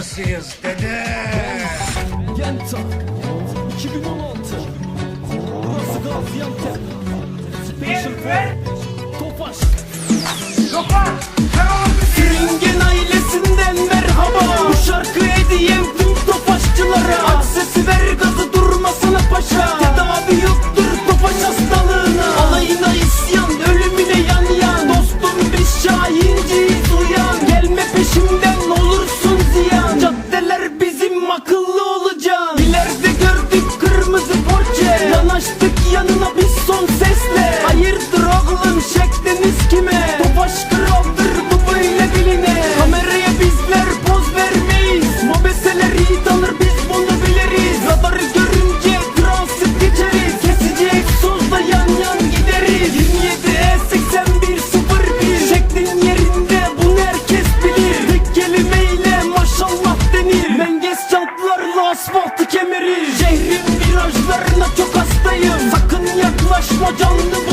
hastasıyız dede. Yentak 2016 Burası Gaziantep. Special Topaş Topaş asfaltı kemeri. Şehrin virajlarına çok hastayım. Sakın yaklaşma canlı